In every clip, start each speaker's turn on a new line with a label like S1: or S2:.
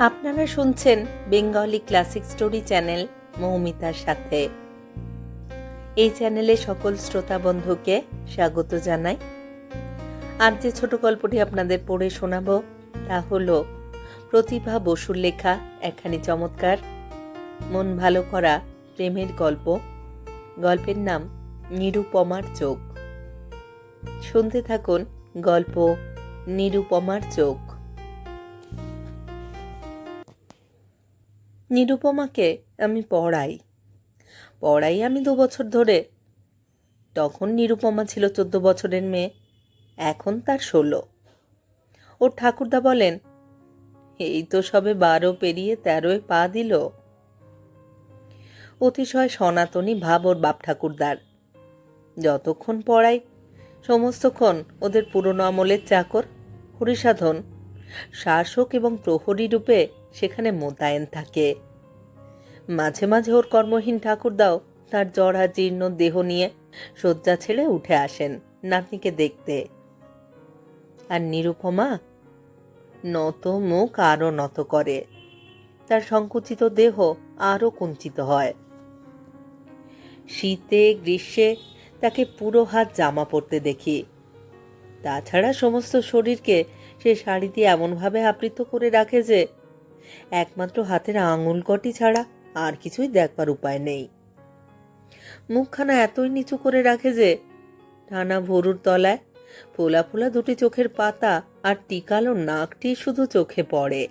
S1: আপনারা শুনছেন Bengali classic story channel মৌমিতার সাথে। এই চ্যানেলে সকল শ্রোতা বন্ধুকে স্বাগত জানাই। আর যে ছোট গল্পটি আপনাদের পড়ে শোনাবো, তা হল প্রতিভা বসুর লেখা একখানি চমৎকার, মন ভালো করা প্রেমের গল্প। গল্পের নাম নিরুপমার চোখ। শুনতে থাকুন গল্প নিরুপমার চোখ। নিরুপমাকে আমি পড়াই। পড়াই আমি দু বছর ধরে। তখন নিরুপমা ছিল চোদ্দ বছরের মেয়ে, এখন তার ষোলো। ওর ঠাকুরদা বলেন, এই তো সবে বারো পেরিয়ে তেরোয় পা দিল। অতিশয় সনাতনী ভাব ওর বাপ ঠাকুরদার। যতক্ষণ পড়াই, সমস্তক্ষণ ওদের পুরনো আমলের চাকর, হরিসাধন, শাসক এবং প্রহরী রূপে সেখানে মোতায়েন থাকে। মাঝে মাঝে ওর কর্মহীন ঠাকুরদাও তার জড়া জীর্ণ দেহ নিয়ে শয্যা ছেড়ে উঠে আসেন নাতনিকে দেখতে। আর নিরুপমা নত মুখ আরও নত করে। তার সংকুচিত দেহ আরও কুঞ্চিত হয়। শীতে, গ্রীষ্মে তাকে পুরো হাত জামা পরতে দেখি। তাছাড়া সমস্ত শরীরকে সে শাড়ি দিয়ে এমনভাবে আবৃত করে রাখে যে একমাত্র হাতের আঙুল কটি ছাড়া আর কিছুই দেখবার উপায় নেই। মুখখানা এতই নিচু করে রাখে যে, টানা ভরুর তলায় ফোলা ফোলা দুটি চোখের পাতা আর টিকালো নাকটি শুধু চোখে পড়ে।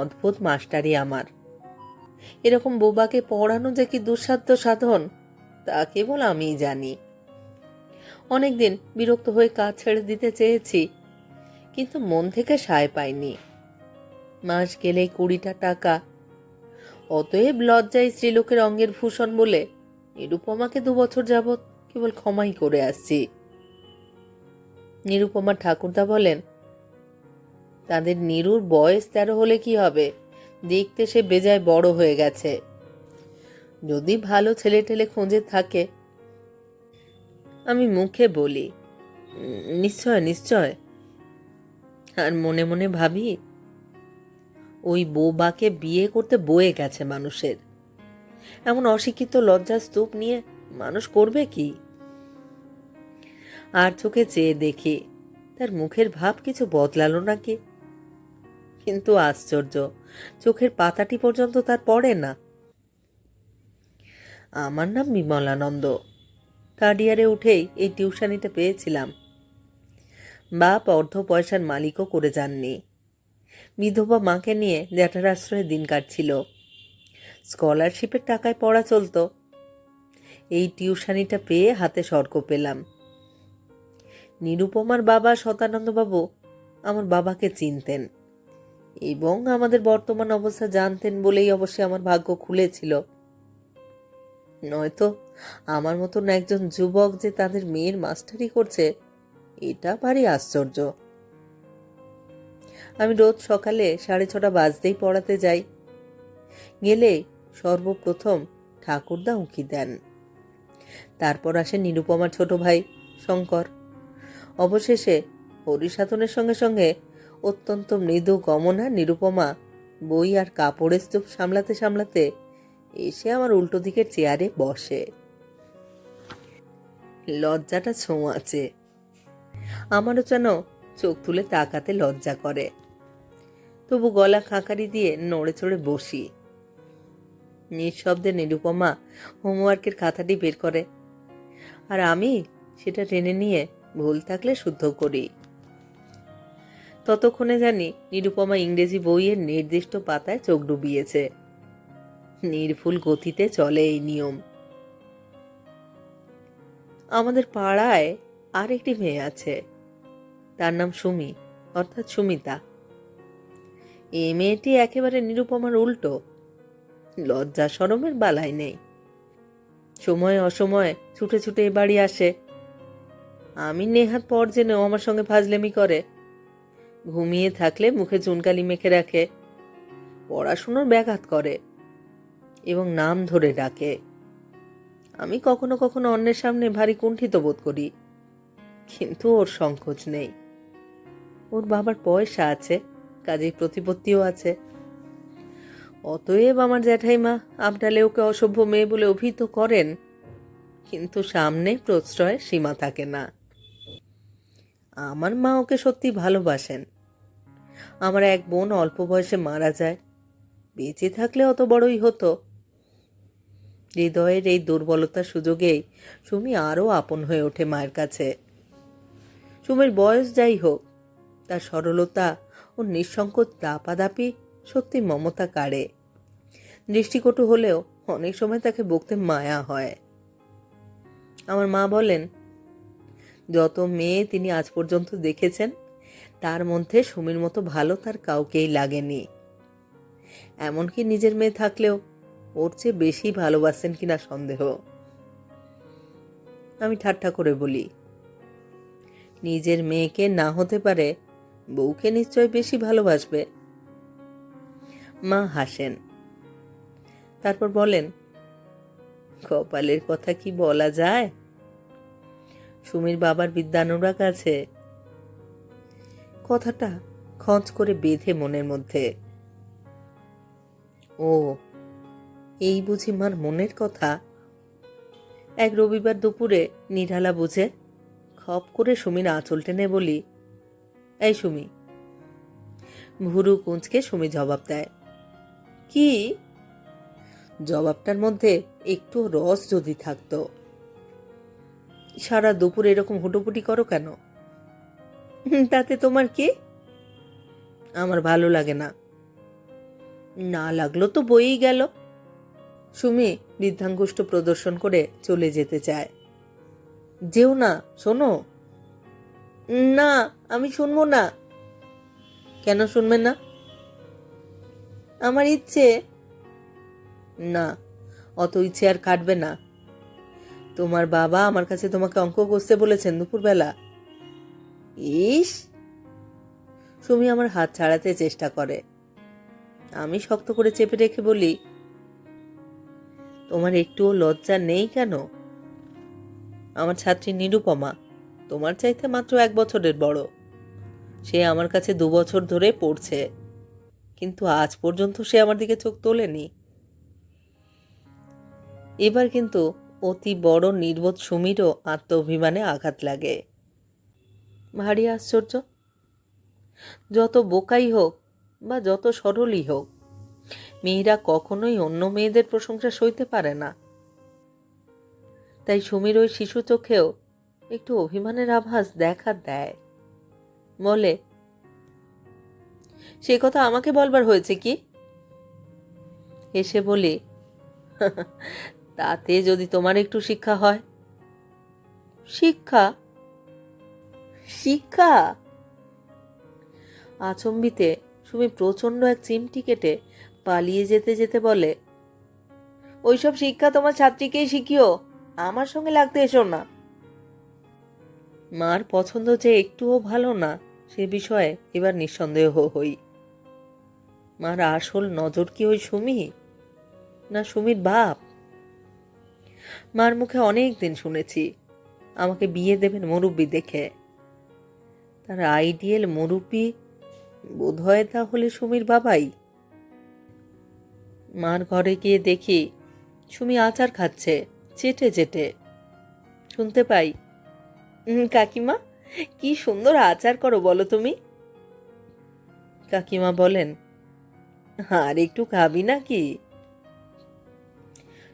S1: অদ্ভুত মাস্টারি আমার। এরকম বোবাকে পড়ানো যে কি দুঃসাধ্য সাধন, তা কেবল আমিই জানি। অনেকদিন বিরক্ত হয়ে কাজ ছেড়ে দিতে চেয়েছি, কিন্তু মন থেকে সায় পাইনি। মাস গেলেই কুড়িটা টাকা। অতএব লজ্জায় স্ত্রীলোকের অঙ্গের ভূষণ বলে নিরুপমাকে দু বছর যাবৎ কেবল ক্ষমাই করে আসছি। নিরুপমা ঠাকুরদা বলেন, তাদের নিরুর বয়স তেরো হলে কি হবে? দেখতে সে বেজায় বড় হয়ে গেছে। যদি ভালো ছেলে টেলে খোঁজে থাকে, আমি মুখে বলি নিশ্চয় নিশ্চয়। আর মনে মনে ভাবি ওই বউবাকে বিয়ে করতে বয়ে গেছে মানুষের। এমন অশিক্ষিত লজ্জা স্তূপ নিয়ে মানুষ করবে কি? আর চোখে চেয়ে দেখি, তার মুখের ভাব কিছু বদলালো নাকি? কিন্তু আশ্চর্য, চোখের পাতাটি পর্যন্ত তার পড়ে না। আমার নাম বিমলানন্দ। থার্ড ইয়ারে উঠেই এই টিউশনিটা পেয়েছিলাম। বাপ অর্ধ পয়সার মালিকও করে যাননি। বিধবা মাকে নিয়ে জ্যাঠার আশ্রয়ে দিন কাটছিল। স্কলারশিপের টাকায় পড়া চলতো। এই টিউশানিটা পেয়ে হাতে সর্ক পেলাম। নিরুপমার বাবা শতানন্দবাবু আমার বাবাকে চিনতেন এবং আমাদের বর্তমান অবস্থা জানতেন বলেই অবশ্যই আমার ভাগ্য খুলেছিল। নয়তো আমার মতন একজন যুবক যে তাদের মেয়ের মাস্টারি করছে, এটা ভারী আশ্চর্য। আমি রোজ সকালে সাড়ে ছটা বাজতেই পড়াতে যাই। গেলে সর্বপ্রথম ঠাকুরদা উঁকি দেন। তারপর আসে নিরুপমার ছোট ভাই, শঙ্কর। অবশেষে হরিসাধনের সঙ্গে সঙ্গে অত্যন্ত মৃদু গমনা নিরুপমা বই আর কাপড়ের স্তূপ সামলাতে সামলাতে এসে আমার উল্টো দিকের চেয়ারে বসে। লজ্জাটা ছোঁয়াচে। আমারও যেন চোখ তুলে তাকাতে লজ্জা করে। তবু গলা খাঁকারি দিয়ে নড়ে চড়ে বসি। নিঃশব্দে নিরুপমা হোমওয়ার্কের খাতাটি বের করে। আর আমি সেটা টেনে নিয়ে ভুল থাকলে শুদ্ধ করি। ততক্ষণে জানি নিরুপমা ইংরেজি বইয়ের নির্দিষ্ট পাতায় চোখ ডুবিয়েছে। নির্ভুল গতিতে চলে এই নিয়ম। আমাদের পাড়ায় আর একটি মেয়ে আছে। তার নাম সুমি, অর্থাৎ সুমিতা। এই মেয়েটি একেবারে নিরুপমার উল্টো। লজ্জা সরমের বালাই নেই। সময় অসময়ে ছুটে ছুটে এ বাড়ি আসে। আমি নেহাত পর জেনেও আমার সঙ্গে ফাজলেমি করে। ঘুমিয়ে থাকলে মুখে চুনকালি মেখে রাখে। পড়াশুনোর ব্যাঘাত করে এবং নাম ধরে ডাকে। আমি কখনো কখনো অন্যের সামনে ভারী কুণ্ঠিত বোধ করি, কিন্তু ওর সংকোচ নেই। ওর বাবার পয়সা আছে কাজেই প্রতিপত্তিও আছে। অতএব আমার জ্যাঠাইমা আপনালে ওকে অসভ্য মেয়ে বলে অভিহিত করেন, কিন্তু সামনে প্রশ্রয়ের সীমা থাকে না। আমার মা ওকে সত্যি ভালোবাসেন। আমার এক বোন অল্প বয়সে মারা যায়। বেঁচে থাকলে অত বড়ই হতো। হৃদয়ের এই দুর্বলতার সুযোগেই সুমি আরও আপন হয়ে ওঠে মায়ের কাছে। সুমির বয়স যাই হোক, তার সরলতা ও নিঃসংকোচ দাপাদাপি সত্যি মমতা কাড়ে। দৃষ্টিকটু হলেও অনেক সময় তাকে বকতে মায়া হয়। আমার মা বলেন, যত মেয়ে তিনি আজ পর্যন্ত দেখেছেন, তার মধ্যে সুমির মতো ভালো তার কাউকেই লাগেনি। এমনকি নিজের মেয়ে থাকলেও ওর চেয়ে বেশি ভালোবাসেন কিনা সন্দেহ। আমি ঠাট্টা করে বলি, নিজের মেয়েকে না হতে পারে বউকে নিশ্চয় বেশি ভালোবাসবে। মা হাসেন। তারপর বলেন, কপালের কথা কি বলা যায়? সুমির বাবার বিদ্যানুরাগ আছে। কথাটা খঞ্চ করে বেঁধে মনের মধ্যে। ও, এই বুঝি মার মনের কথা? এক রবিবার দুপুরে নিরালা বুঝে, খপ করে সুমির আঁচল টেনে বলি এই সুমি। ভুরু কুঁচকে সুমি জবাব দেয়। কি? জবাবটার মধ্যে একটু রস যদি থাকতো। সারা দুপুর এরকম হুটোপুটি করো কেন? তাতে তোমার কি? আমার ভালো লাগে না। না লাগল তো বইই গেল। সুমি বৃদ্ধাঙ্গুষ্ট প্রদর্শন করে চলে যেতে চায়। যেও না, শোনো। না, আমি শুনব না। কেন শুনবে না? আমার ইচ্ছে। না, অত ইচ্ছে আর কাটবে না। তোমার বাবা আমার কাছে তোমাকে অঙ্ক কষতে বলেছেন দুপুরবেলা। ইস! সুমি আমার হাত ছাড়াতে চেষ্টা করে। আমি শক্ত করে চেপে রেখে বলি, তোমার একটুও লজ্জা নেই কেন? আমার ছাত্রী নিরুপমা তোমার চাইতে মাত্র এক বছরের বড়। সে আমার কাছে দু বছর ধরে পড়ছে। কিন্তু আজ পর্যন্ত সে আমার দিকে চোখ তোলেনি। এবার কিন্তু অতি বড় নির্বোধ সুমিরও আত্ম অভিমানে আঘাত লাগে। ভারী আশ্চর্য। যত বোকাই হোক বা যত সরলই হোক, মেয়েরা কখনোই অন্য মেয়েদের প্রশংসা সইতে পারে না। তাই সুমির ওই শিশু চোখেও একটু অভিমানের আভাস দেখা দেয়। বলে, সে কথা আমাকে বলবার হয়েছে কি? এসে বলি তাতে যদি তোমার একটু শিক্ষা হয়। শিক্ষা? শিক্ষা? আচম্বিতে সুমি প্রচণ্ড এক চিমটি কেটে পালিয়ে যেতে যেতে বলে, ওইসব শিক্ষা তোমার ছাত্রীকেই শিখিও, আমার সঙ্গে লাগতে এসো না। মার পছন্দ যে একটুও ভালো না সে বিষয়ে এবার নিঃসন্দেহ হই। মার আসল নজর কি ওই সুমি না সুমির বাপ? মার মুখে অনেক দিন শুনেছি আমাকে বিয়ে দেবেন মুরব্বি দেখে। তার আইডিয়াল মুরব্বি বোধ হয় তাহলে সুমির বাবাই? মার ঘরে গিয়ে দেখি সুমি আচার খাচ্ছে চেটে চেটে। শুনতে পাই "উম, কাকিমা, কি সুন্দর আচার করো বলো তুমি। কাকিমা বলেন, আর একটু খাবি নাকি?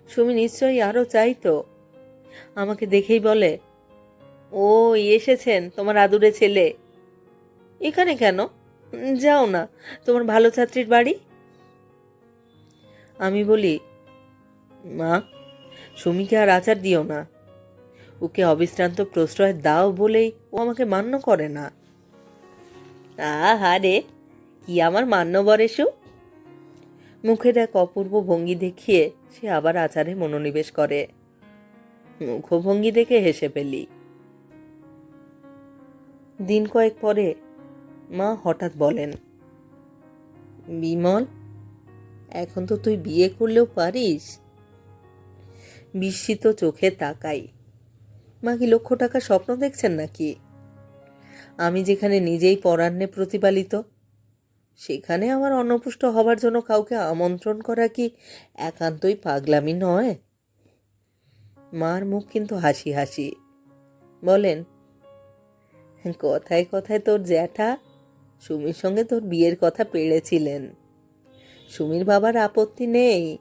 S1: সুমি নিশ্চয়ই আরও চাইতো। আমাকে দেখেই বলে, ও, এসেছেন তোমার আদুরে ছেলে। এখানে কেন? যাও না, তোমার ভালো ছাত্রীর বাড়ি? আমি বলি, মা, সুমিকে আর আচার দিও না। ওকে অবিশ্রান্ত প্রশ্রয় দাও বলেই ও আমাকে মান্য করে না। আহারে, কি আমার মান্যবর এসো। মুখের এক অপূর্ব ভঙ্গি দেখিয়ে সে আবার আচারে মনোনিবেশ করে। মুখভঙ্গি দেখে হেসে ফেলি। দিন কয়েক পরে মা হঠাৎ বলেন, বিমল, এখন তো তুই বিয়ে করলেও পারিস। বিস্মিত চোখে তাকাই। মা কি লক্ষ টাকা স্বপ্ন দেখছেন নাকি? আমি যেখানে নিজেই পরাণ্যে প্রতিপালিত, সেখানে আমার অন্নপুষ্ট হবার জন্য কাউকে আমন্ত্রণ করা কি একান্তই পাগলামি নয়? মার মুখ কিন্তু হাসি হাসি। বলেন, কথায় কথায় তোর জ্যাঠা সুমির সঙ্গে তোর বিয়ের কথা পেড়েছিলেন। সুমির বাবার আপত্তি নেই।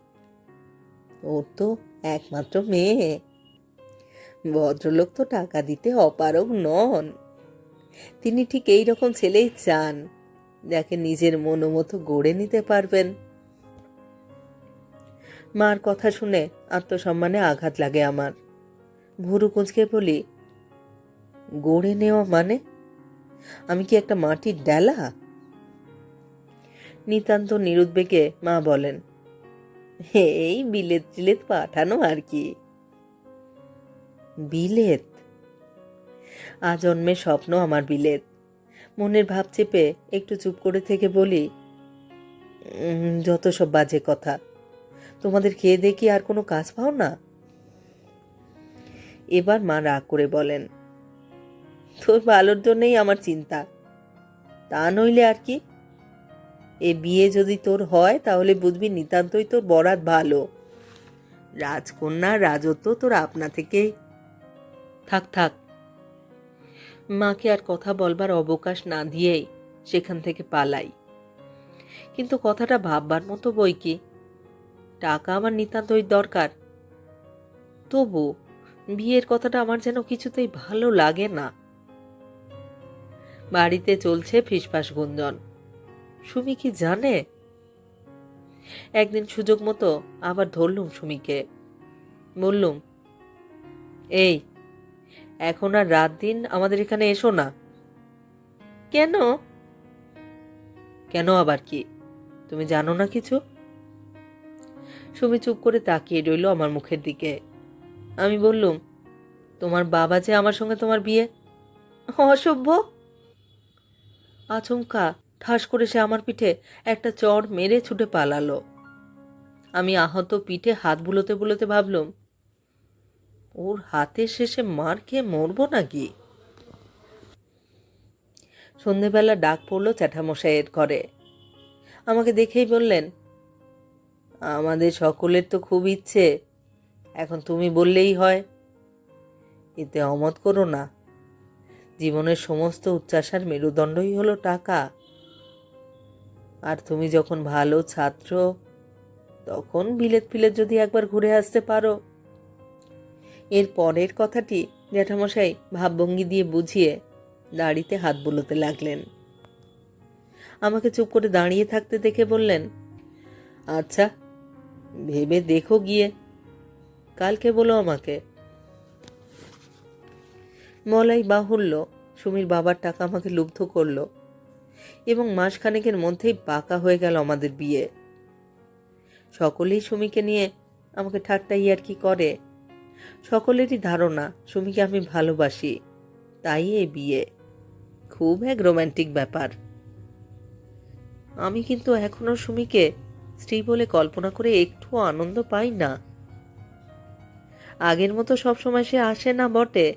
S1: ওর তো একমাত্র মেয়ে। ভদ্রলোক তো টাকা দিতে অপারগ নন। তিনি ঠিক এই রকম ছেলেই চান, যাকে নিজের মনোমতো গড়ে নিতে পারবেন। মার কথা শুনে আত্মসম্মানে আঘাত লাগে আমার। ভুরু কুঁচকে বলি, গড়ে নেওয়া মানে? আমি কি একটা মাটির ডেলা? নিতান্ত নিরুদ্বেগে মা বলেন, হে, এই বিলেত টিলেত পাঠানো আর কি। বিলেত। আজন্মের স্বপ্ন আমার বিলেত। মনের ভাব চেপে একটু চুপ করে থেকে বলি যত সব বাজে কথা, তোমাদের খেয়ে দেখি আর কোনো কাজ পাও না? এবার মা রাগ করে বলেন, তোর ভালোর জন্যই আমার চিন্তা। তা নইলে আর কি? এ বিয়ে যদি তোর হয় তাহলে বুঝবি নিতান্তই তোর বরাত ভালো। রাজকন্যা রাজত্ব তোর আপনা থেকেই থাক থাক। মাকে আর কথা বলবার অবকাশ না দিয়েই সেখান থেকে পালাই। কিন্তু কথাটা ভাববার মতো বই কি? টাকা আমার নিতান্তই দরকার। তবু বিয়ের কথাটা আমার যেন কিছুতেই ভালো লাগে না। বাড়িতে চলছে ফিসফাস গুঞ্জন। সুমি কি জানে? একদিন সুযোগ মতো আবার ধরলুম সুমিকে। বললুম, এই এখন আর রাত দিন আমাদের এখানে এসো না। কেন? কেন আবার কি? তুমি জানো না কিছু? সুমি চুপ করে তাকিয়ে রইল আমার মুখের দিকে। আমি বললুম, তোমার বাবা যে আমার সঙ্গে তোমার বিয়ে? অসভ্য! আচমকা ঠাস করে সে আমার পিঠে একটা চড় মেরে ছুটে পালালো। আমি আহত পিঠে হাত বুলোতে বুলোতে ভাবলুম ওর হাতের শেষে মার খেয়ে মরবো নাকি? সন্ধেবেলা ডাক পড়ল চ্যাঠামশাইয়ের ঘরে। আমাকে দেখেই বললেন, আমাদের সকলের তো খুব ইচ্ছে, এখন তুমি বললেই হয়। এতে অমত করো না। জীবনের সমস্ত উচ্চাসার মেরুদণ্ডই হলো টাকা। আর তুমি যখন ভালো ছাত্র, তখন বিলেত ফিলেত যদি একবার ঘুরে আসতে পারো এর পরের কথাটি জ্যাঠামশাই ভাবভঙ্গি দিয়ে বুঝিয়ে দাড়িতে হাত বুলোতে লাগলেন। আমাকে চুপ করে দাঁড়িয়ে থাকতে দেখে বললেন আচ্ছা ভেবে দেখো গিয়ে। কালকে বলো আমাকে? মলাই বাহুল্য সুমির বাবার টাকা আমাকে লুব্ধ করল এবং মাসখানেকের মধ্যেই পাকা হয়ে গেল আমাদের বিয়ে। সকলেই সুমিকে নিয়ে আমাকে ঠাট্টা ইয়ার্কি করে? সকলেরই ধারণা সুমিকে আমি ভালোবাসি। তাই এই বিয়ে। খুব এক রোম্যান্টিক ব্যাপার। আমি কিন্তু এখনও সুমিকে স্ত্রী বলে কল্পনা করে একটু আনন্দ পাই না। আগের মতো সবসময় সে আসে না বটে।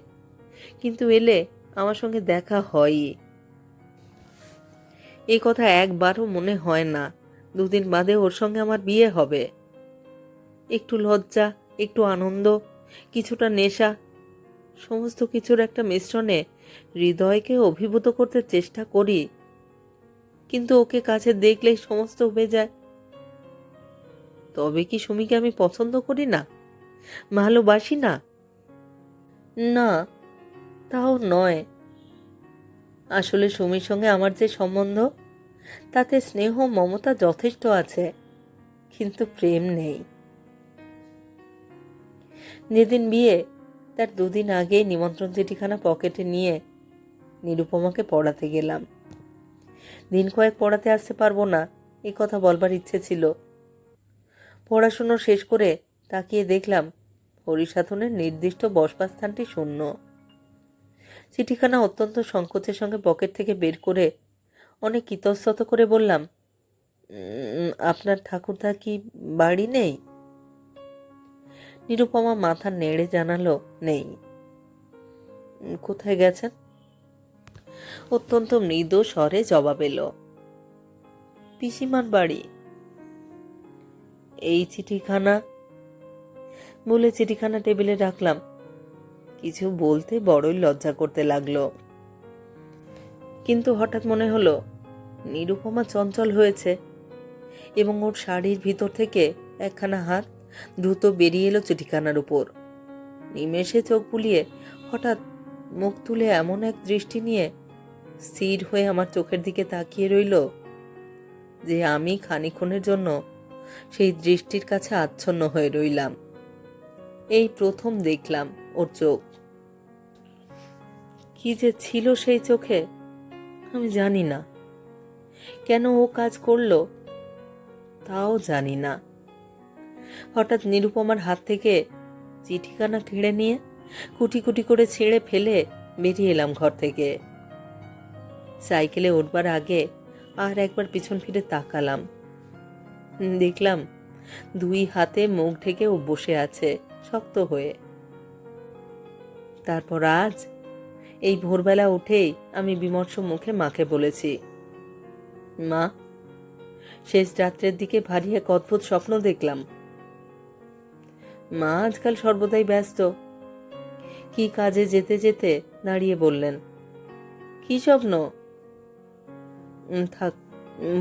S1: কিন্তু এলে আমার সঙ্গে দেখা হয়ই। এই কথা একবারও মনে হয় না। দুদিন বাদে ওর সঙ্গে আমার বিয়ে হবে। একটু লজ্জা, একটু আনন্দ কিছুটা নেশা। সমস্ত কিছুর একটা মিশ্রণে হৃদয়কে অভিভূত করতে চেষ্টা করি। কিন্তু ওকে কাছে দেখলেই সমস্ত হয়ে যায়। তবে কি সুমিকে আমি পছন্দ করি না? ভালোবাসি না? না, তাও নয়। আসলে সুমির সঙ্গে আমার যে সম্বন্ধ, তাতে স্নেহ, মমতা যথেষ্ট আছে, কিন্তু প্রেম নেই। যেদিন বিয়ে। তার দুদিন আগেই নিমন্ত্রণ চিঠিখানা পকেটে নিয়ে নিরুপমাকে পড়াতে গেলাম। দিন কয়েক পড়াতে আসতে পারব না এই কথা বলবার ইচ্ছে ছিল। পড়াশুনো শেষ করে তাকিয়ে দেখলাম হরিসাধনের নির্দিষ্ট বসবাস্থানটি শূন্য। চিঠিখানা অত্যন্ত সংকোচের সঙ্গে পকেট থেকে বের করে অনেক ইতস্তত করে বললাম আপনার ঠাকুরদা কি বাড়ি নেই? নিরুপমা মাথা নেড়ে জানালো, নেই। কোথায় গেছেন? অত্যন্ত মৃদু স্বরে জবাব এলো, পিসিমার বাড়ি। এই চিঠিখানা? বলে চিঠিখানা টেবিলে রাখলাম। কিছু বলতে বড়ই লজ্জা করতে লাগল। কিন্তু হঠাৎ মনে হলো, নিরুপমা চঞ্চল হয়েছে এবং ওর শাড়ির ভিতর থেকে একখানা হাত দ্রুত বেরিয়ে এলো চিঠিখানার উপর। নিমেষে চোখ বুলিয়ে হঠাৎ মুখ তুলে এমন এক দৃষ্টি নিয়ে স্থির হয়ে আমার চোখের দিকে তাকিয়ে রইল যে আমি খানিক্ষণের জন্য সেই দৃষ্টির কাছে আচ্ছন্ন হয়ে রইলাম। এই প্রথম দেখলাম ওর চোখ। কি যে ছিল সেই চোখে আমি জানি না। কেন ও কাজ করল তাও জানি না। হঠাৎ নিরুপমার হাত থেকে চিঠিখানা কেড়ে নিয়ে কুটি কুটি করে ছেড়ে ফেলে বেরিয়ে এলাম ঘর থেকে। সাইকেলে উঠবার আগে আর একবার পিছন ফিরে তাকালাম। দেখলাম দুই হাতে মুখ ঢেকে ও বসে আছে, শক্ত হয়ে। তারপর আজ এই ভোরবেলা উঠেই আমি বিমর্ষ মুখে মাকে বলেছি, মা, শেষ রাত্রের দিকে ভারী এক অদ্ভুত স্বপ্ন দেখলাম। মা আজকাল সর্বদাই ব্যস্ত। কি কাজে যেতে যেতে দাঁড়িয়ে বললেন, কি স্বপ্ন? থাক,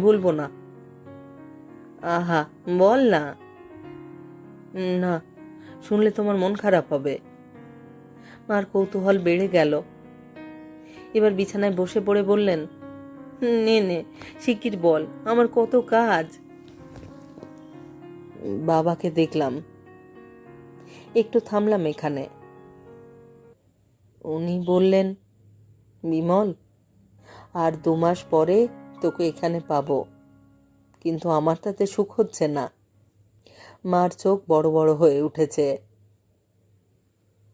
S1: ভুলবো না। আহা, বল না। না, শুনলে তোমার মন খারাপ হবে। মার কৌতূহল বেড়ে গেল। এবার বিছানায় বসে পড়ে বললেন, নে নে, শিগগির বল, আমার কত কাজ। বাবাকে দেখলাম একটু থামলাম এখানে। উনি বললেন, বিমল, আর দু মাস পরে তোকে এখানে পাবো। কিন্তু আমার তাতে সুখ হচ্ছে না। মার চোখ বড় বড় হয়ে উঠেছে।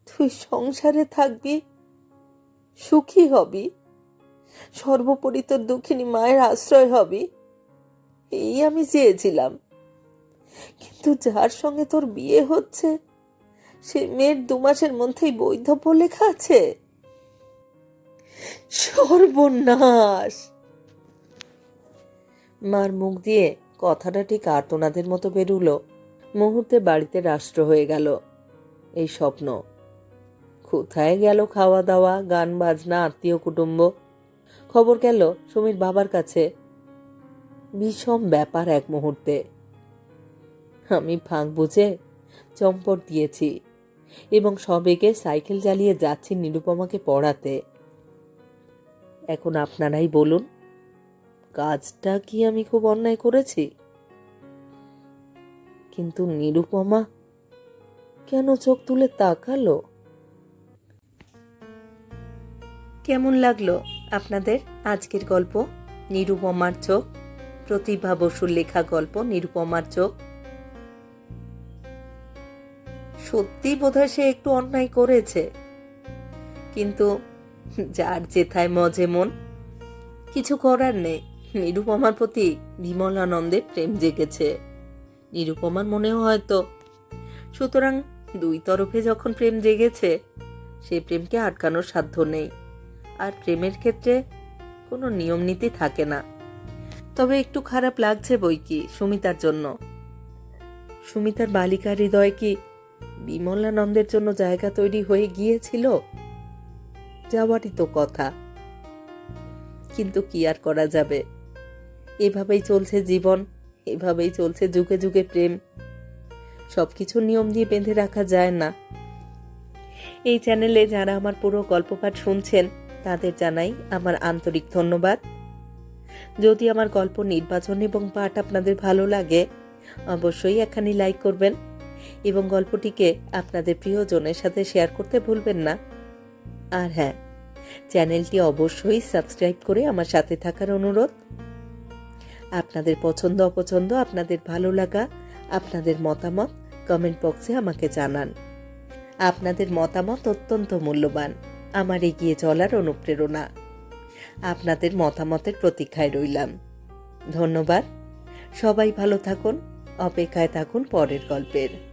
S1: তুই সংসারে থাকবি? সুখী হবি? সর্বোপরি তোর দুঃখিনী মায়ের আশ্রয় হবি? এই আমি চেয়েছিলাম। কিন্তু যার সঙ্গে তোর বিয়ে হচ্ছে সে মেয়ের দু মাসের মধ্যেই বৈধব্য লেখা আছে? সর্বনাশ! মার মুখ দিয়ে কথাটা ঠিক আর্তনাদের মতো বেরুলো। মুহূর্তে বাড়িতে রাষ্ট্র হয়ে গেল। এই স্বপ্ন। কোথায় গেল খাওয়া দাওয়া গান বাজনা আত্মীয় কুটুম্ব? খবর গেল সুমির বাবার কাছে। বিষম ব্যাপার এক মুহূর্তে। আমি ফাঁক বুঝে চম্পট দিয়েছি। এবং সবেগে সাইকেল চালিয়ে যাচ্ছি নিরুপমাকে পড়াতে। এখন আপনারাই বলুন, কাজটা কি আমি খুব অন্যায় করেছি? কিন্তু নিরুপমা কেন চোখ তুলে তাকালো? কেমন লাগল আপনাদের আজকের গল্প? নিরুপমার চোখ, প্রতিভা বসুর লেখা গল্প, নিরুপমার চোখ। সত্যি বোধহয় সে একটু অন্যায় করেছে। কিন্তু যার যেথায় মজে মন, কিছু করার নেই। নিরুপমার প্রতি বিমলানন্দে প্রেম জেগেছে। নিরুপমার মনেও হয়তো, সুতরাং দুই তরফে যখন প্রেম জেগেছে, সে প্রেমকে আটকানোর সাধ্য নেই। আর প্রেমের ক্ষেত্রে কোনো নিয়ম নীতি থাকে না। তবে একটু খারাপ লাগছে বই কি সুমিতার জন্য। সুমিতার বালিকার হৃদয় কি বিমলানন্দের জন্য জায়গা তৈরি হয়ে গিয়েছিল? যাওয়ারই তো কথা। কিন্তু কি আর করা যাবে? এভাবেই চলছে জীবন, এভাবেই চলছে যুগে যুগে প্রেম। সব কিছু নিয়ম দিয়ে বেঁধে রাখা যায় না। এই চ্যানেলে যারা আমার পুরো গল্পপাঠ শুনছেন, তাদের জানাই আমার আন্তরিক ধন্যবাদ। যদি আমার গল্প নির্বাচন এবং পাঠ আপনাদের ভালো লাগে, অবশ্যই এখানে লাইক করবেন। এবং গল্পটিকে আপনাদের প্রিয়জনের সাথে শেয়ার করতে ভুলবেন না। আর হ্যাঁ চ্যানেলটি অবশ্যই সাবস্ক্রাইব করে আমার সাথে থাকার অনুরোধ। আপনাদের পছন্দ, অপছন্দ, আপনাদের ভালো লাগা, আপনাদের মতামত কমেন্ট বক্সে আমাকে জানান। আপনাদের মতামত অত্যন্ত মূল্যবান। আমার এগিয়ে চলার অনুপ্রেরণা। আপনাদের মতামতের প্রতীক্ষায় রইলাম। ধন্যবাদ। সবাই ভালো থাকুন। অপেক্ষায় থাকুন পরের গল্পের।